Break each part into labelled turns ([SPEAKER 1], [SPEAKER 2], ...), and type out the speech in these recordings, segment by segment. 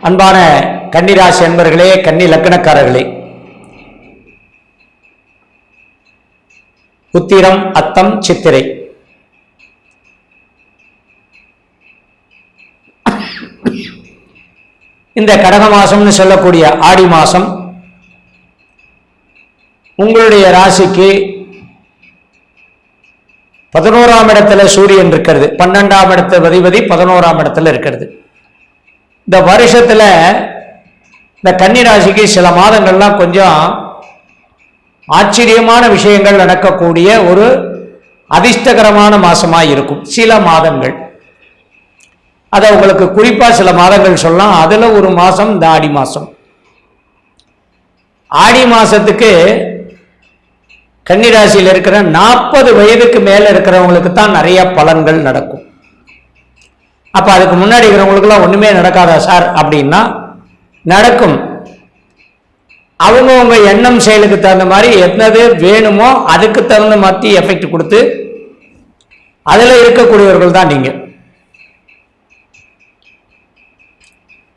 [SPEAKER 1] அன்பான கன்னிராசி அன்பர்களே கன்னி லக்கணக்காரர்களே. உத்திரம் அத்தம் சித்திரை. இந்த கடக மாசம்னு சொல்லக்கூடிய ஆடி மாசம் உங்களுடைய ராசிக்கு பதினோராம் இடத்துல சூரியன் இருக்கிறது. பன்னெண்டாம் இடத்து அதிபதி பதினோராம் இடத்துல இருக்கிறது. இந்த வருஷத்தில் இந்த கன்னிராசிக்கு சில மாதங்கள்லாம் கொஞ்சம் ஆச்சரியமான விஷயங்கள் நடக்கக்கூடிய ஒரு அதிர்ஷ்டகரமான மாதமாக இருக்கும். சில மாதங்கள். அதை உங்களுக்கு குறிப்பாக சில மாதங்கள் சொல்லலாம். அதில் ஒரு மாதம் இந்த ஆடி மாதம் ஆடி மாதத்துக்கு கன்னிராசியில் இருக்கிற நாற்பது வயதுக்கு மேலே இருக்கிறவங்களுக்கு தான் நிறைய பலன்கள் நடக்கும். அப்போ அதுக்கு முன்னாடி இருக்கிறவங்களுக்குலாம் ஒன்றுமே நடக்காதா சார்? அப்படின்னா நடக்கும். அவங்கவுங்க எண்ணம் செயலுக்கு தகுந்த மாதிரி என்னது வேணுமோ அதுக்கு தகுந்த மாதிரி எஃபெக்ட் கொடுத்து அதில் இருக்கக்கூடியவர்கள் தான் நீங்கள்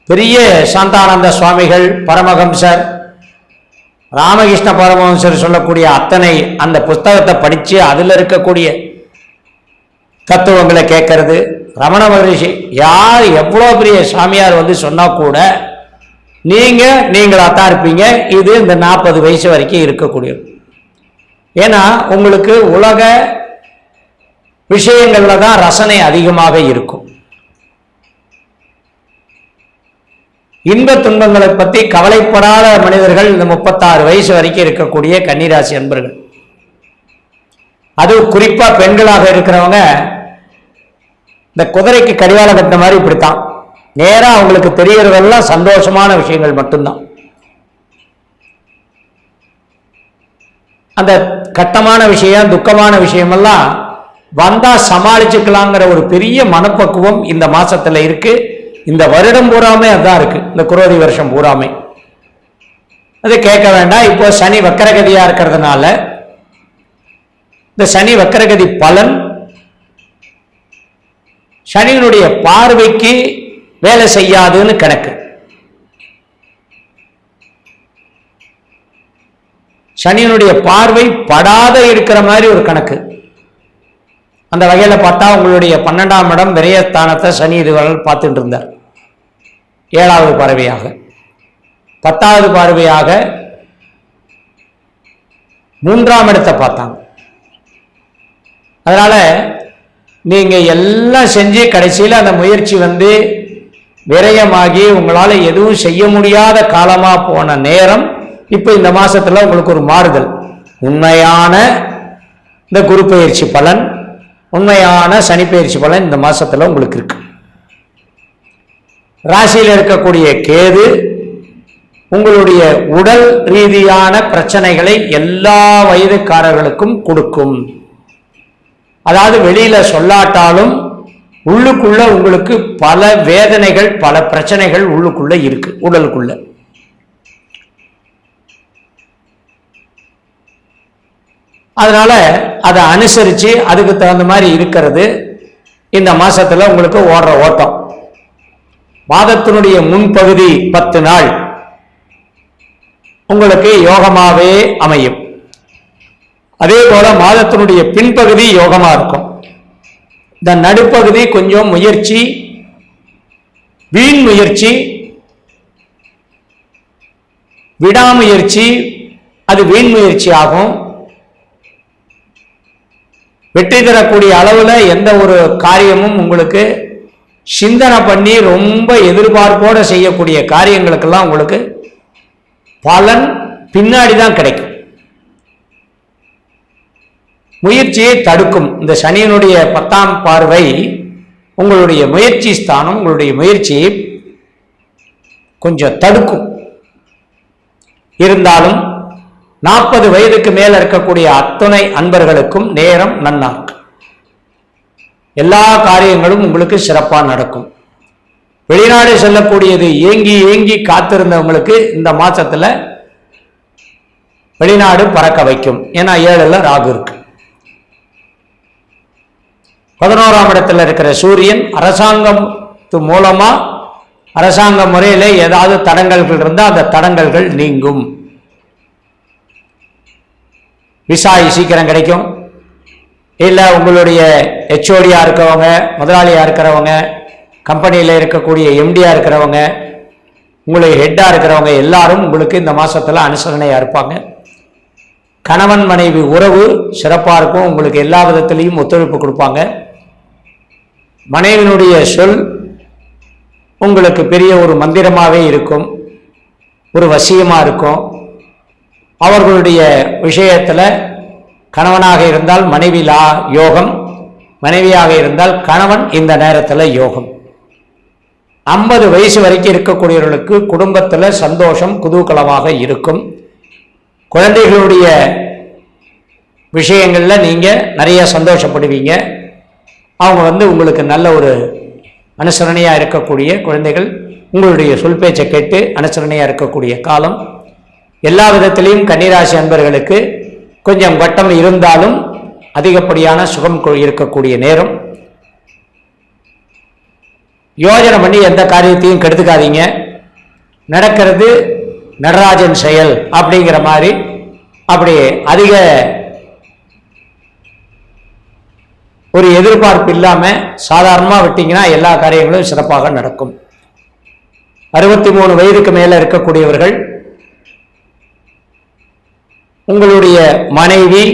[SPEAKER 1] பெரிய சாந்தானந்த சுவாமிகள் பரமஹம்சர் ராமகிருஷ்ண பரமஹம்சர் சொல்லக்கூடிய அத்தனை அந்த புஸ்தகத்தை படித்து அதில் இருக்கக்கூடிய தத்துவங்களை கேட்கறது ரமண மகரிஷி யார் எவ்வளோ பெரிய சாமியார் வந்து சொன்னா கூட நீங்க நீங்களாக தான் இருப்பீங்க. இது இந்த நாற்பது வயசு வரைக்கும் இருக்கக்கூடியது. ஏன்னா உங்களுக்கு உலக விஷயங்கள்ல தான் ரசனை அதிகமாக இருக்கும். இன்ப துன்பங்களை பத்தி கவலைப்படாத மனிதர்கள் இந்த முப்பத்தாறு வயசு வரைக்கும் இருக்கக்கூடிய கன்னிராசி அன்பர்கள். அது குறிப்பாக பெண்களாக இருக்கிறவங்க இந்த குதிரைக்கு கடிவாளம் கட்டின மாதிரி இப்படித்தான். நேராக அவங்களுக்கு தெரியறதெல்லாம் சந்தோஷமான விஷயங்கள் மட்டும்தான். அந்த கட்டமான விஷயம் துக்கமான விஷயமெல்லாம் வந்தா சமாளிச்சுக்கலாங்கிற ஒரு பெரிய மனப்பக்குவம் இந்த மாசத்துல இருக்கு. இந்த வருடம் பூராமே அதான் இருக்கு. இந்த குரோதி வருஷம் பூராமே. அது கேட்க வேண்டாம். இப்போ சனி வக்கரகதியா இருக்கிறதுனால இந்த சனி வக்கரகதி பலன் சனியினுடைய பார்வைக்கு வேலை செய்யாதுன்னு கணக்கு. சனியினுடைய பார்வை படாத இருக்கிற மாதிரி ஒரு கணக்கு. அந்த வகையில் பார்த்தா உங்களுடைய பன்னெண்டாம் இடம் விரயஸ்தானத்தை சனி இதுவரை பார்த்துட்டு இருந்தார் ஏழாவது பார்வையாக. பத்தாவது பார்வையாக மூன்றாம் இடத்தை பார்த்தாங்க அதனால நீங்கள் எல்லாம் செஞ்சு கடைசியில் அந்த முயற்சி வந்து விரயமாகி உங்களால் எதுவும் செய்ய முடியாத காலமாக போன நேரம் இப்போ இந்த மாதத்தில் உங்களுக்கு ஒரு மாறுதல். உண்மையான இந்த குரு பயிற்சி பலன் உண்மையான சனி பயிற்சி பலன் இந்த மாதத்தில் உங்களுக்கு இருக்கு. ராசியில் இருக்கக்கூடிய கேது உங்களுடைய உடல் ரீதியான பிரச்சனைகளை எல்லா வயதுக்காரர்களுக்கும் கொடுக்கும். அதாவது வெளியில சொல்லாட்டாலும் உள்ளுக்குள்ள உங்களுக்கு பல வேதனைகள் பல பிரச்சனைகள் உள்ளுக்குள்ள இருக்கு உடலுக்குள்ள. அதனால அதை அனுசரித்து அதுக்கு தகுந்த மாதிரி இருக்கிறது. இந்த மாசத்துல உங்களுக்கு ஓடுற ஓட்டம். மாதத்தினுடைய முன்பகுதி பத்து நாள். உங்களுக்கு யோகமாகவே அமையும். அதே போல மாதத்தினுடைய பின்பகுதி யோகமா இருக்கும். இந்த நடுப்பகுதி கொஞ்சம் முயற்சி வீண் முயற்சி விடாமுயற்சி அது வீண் முயற்சி ஆகும். வெற்றி தரக்கூடிய அளவில் எந்த ஒரு காரியமும் உங்களுக்கு சிந்தனை பண்ணி ரொம்ப எதிர்பார்ப்போடு செய்யக்கூடிய காரியங்களுக்கெல்லாம் உங்களுக்கு பலன் பின்னாடி தான் கிடைக்கும். முயற்சியை தடுக்கும். இந்த சனியினுடைய பத்தாம் பார்வை உங்களுடைய முயற்சி ஸ்தானம் உங்களுடைய முயற்சியை கொஞ்சம் தடுக்கும். இருந்தாலும் நாற்பது வயதுக்கு மேல இருக்கக்கூடிய அத்துணை அன்பர்களுக்கும் நேரம் நன்னா எல்லா காரியங்களும் உங்களுக்கு சிறப்பாக நடக்கும். வெளிநாடு செல்லக்கூடியது ஏங்கி ஏங்கி காத்திருந்தவங்களுக்கு இந்த மாசத்துல வெளிநாடு பறக்க வைக்கும். ஏன்னா ஏழுல ராகு இருக்கு. பதினோராம் இடத்துல இருக்கிற சூரியன் அரசாங்கம் மூலமா அரசாங்க முறையில் ஏதாவது தடங்கல்கள் இருந்தால் அந்த தடங்கல்கள் நீங்கும். விசா சீக்கிரம் கிடைக்கும். இல்லை உங்களுடைய ஹெச்ஓடியாக இருக்கிறவங்க முதலாளியாக இருக்கிறவங்க கம்பெனியில் இருக்கக்கூடிய எம்டியாக இருக்கிறவங்க உங்களுடைய ஹெட்டாக இருக்கிறவங்க எல்லாரும் உங்களுக்கு இந்த மாதத்தில் அனுசரணையாக இருப்பாங்க. கணவன் மனைவி உறவு சிறப்பாக இருக்கும். உங்களுக்கு எல்லா விதத்துலேயும் ஒத்துழைப்பு கொடுப்பாங்க. மனைவினுடைய சொல் உங்களுக்கு பெரிய ஒரு மந்திரமாகவே இருக்கும் ஒரு வசியமாக இருக்கும். அவர்களுடைய விஷயத்தில் கணவனாக இருந்தால் மனைவி லா யோகம் மனைவியாக இருந்தால் கணவன் இந்த நேரத்தில் யோகம். ஐம்பது வயசு வரைக்கும் இருக்கக்கூடியவர்களுக்கு குடும்பத்தில் சந்தோஷம் குதூகலமாக இருக்கும். குழந்தைகளுடைய விஷயங்களில் நீங்கள் நிறைய சந்தோஷப்படுவீங்க. அவங்க வந்து உங்களுக்கு நல்ல ஒரு அனுசரணையாக இருக்கக்கூடிய குழந்தைகள் உங்களுடைய சொல் பேச்சை கேட்டு அனுசரணையாக இருக்கக்கூடிய காலம். எல்லா விதத்திலையும் கன்னிராசி அன்பர்களுக்கு கொஞ்சம் வட்டம் இருந்தாலும் அதிகப்படியான சுகம் இருக்கக்கூடிய நேரம். யோஜனை பண்ணி எந்த காரியத்தையும் கெடுத்துக்காதீங்க. நடக்கிறது நடராஜன் செயல் அப்படிங்கிற மாதிரி அப்படி அதிக ஒரு எதிர்பார்ப்பு இல்லாமல் சாதாரணமாக விட்டீங்கன்னா எல்லா காரியங்களும் சிறப்பாக நடக்கும். அறுபத்தி மூணு வயதுக்கு மேலே இருக்கக்கூடியவர்கள் உங்களுடைய மனைவி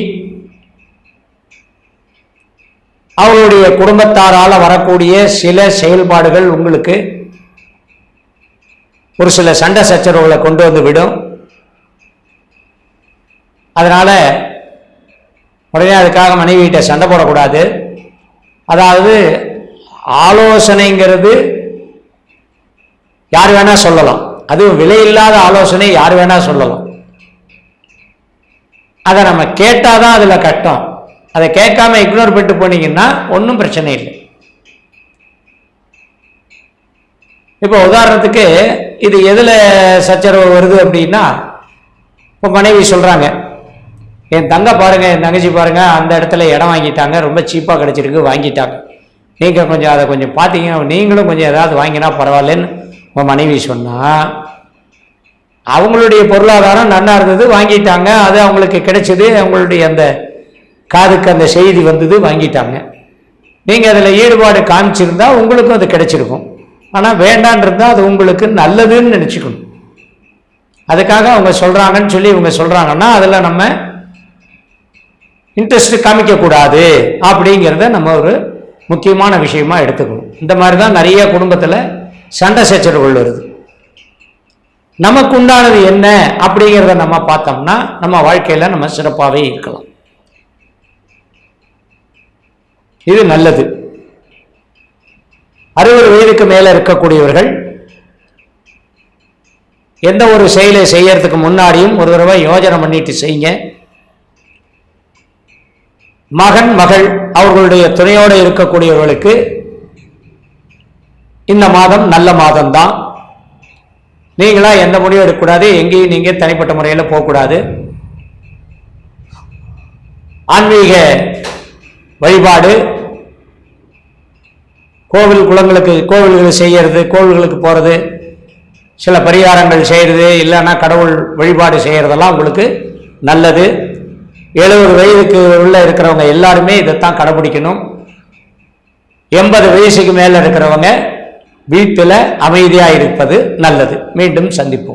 [SPEAKER 1] அவருடைய குடும்பத்தாரால் வரக்கூடிய சில செயல்பாடுகள் உங்களுக்கு ஒரு சில சண்டை சச்சரவுகளை கொண்டு வந்து விடும். அதனால உடனே அதுக்காக மனைவிகிட்ட சண்டை போடக்கூடாது. அதாவது ஆலோசனைங்கிறது யார் வேணா சொல்லலாம். அதுவும் விலையில்லாத ஆலோசனை யார் வேணா சொல்லலாம். அதை நம்ம கேட்டாதான் அதில் கட்டம். அதை கேட்காம இக்னோர் பண்ணிட்டு போனீங்கன்னா ஒன்றும் பிரச்சனை இல்லை. இப்போ உதாரணத்துக்கு இது எதில் சச்சரவு வருது அப்படின்னா இப்போ மனைவி சொல்கிறாங்க என் தங்க பாருங்க என் தங்கச்சி பாருங்க அந்த இடத்துல இடம் வாங்கிட்டாங்க ரொம்ப சீப்பாக கிடைச்சிருக்கு வாங்கிட்டாங்க. நீங்கள் கொஞ்சம் அதை கொஞ்சம் பார்த்தீங்க நீங்களும் கொஞ்சம் ஏதாவது வாங்கினா பரவாயில்லன்னு உங்கள் மனைவி சொன்னால் அவங்களுடைய பொருளாதாரம் நல்லா இருந்தது வாங்கிட்டாங்க. அது அவங்களுக்கு கிடைச்சது அவங்களுடைய அந்த காதுக்கு அந்த செய்தி வந்தது வாங்கிட்டாங்க. நீங்கள் அதில் ஈடுபாடு காமிச்சிருந்தா உங்களுக்கும் அது கிடைச்சிருக்கும். ஆனால் வேண்டான் இருந்தால் அது உங்களுக்கு நல்லதுன்னு நினச்சிக்கணும். அதுக்காக அவங்க சொல்கிறாங்கன்னு சொல்லி இவங்க சொல்கிறாங்கன்னா அதில் நம்ம இன்ட்ரெஸ்ட் காமிக்கக்கூடாது அப்படிங்கிறத நம்ம ஒரு முக்கியமான விஷயமா எடுத்துக்கணும். இந்த மாதிரி தான் நிறைய குடும்பத்தில் சண்டை சச்சரவுகள் வருது. நமக்கு உண்டானது என்ன அப்படிங்கிறத நம்ம பார்த்தோம்னா நம்ம வாழ்க்கையில் நம்ம சிறப்பாகவே இருக்கலாம். இது நல்லது. அறுபது வயதுக்கு மேலே இருக்கக்கூடியவர்கள் எந்த ஒரு செயலை செய்யறதுக்கு முன்னாடியும் ஒரு தடவை யோஜனை பண்ணிட்டு செய்யுங்க. மகன் மகள் அவர்களுடைய துணையோடு இருக்கக்கூடியவர்களுக்கு இந்த மாதம் நல்ல மாதம்தான். நீங்களா எந்த முடிவும் எடுக்கக்கூடாது எங்கேயும் நீங்கள் தனிப்பட்ட முறையில் போகக்கூடாது. ஆன்மீக வழிபாடு கோவில் குளங்களுக்கு கோவில்கள் செய்கிறது கோவில்களுக்கு போகிறது சில பரிகாரங்கள் செய்கிறது இல்லைன்னா கடவுள் வழிபாடு செய்கிறதெல்லாம் உங்களுக்கு நல்லது. எழுபது வயதுக்கு உள்ள இருக்கிறவங்க எல்லாருமே இதைத்தான் கடைபிடிக்கணும். எண்பது வயசுக்கு மேலே இருக்கிறவங்க வீட்டில் அமைதியாக இருப்பது நல்லது. மீண்டும் சந்திப்போம்.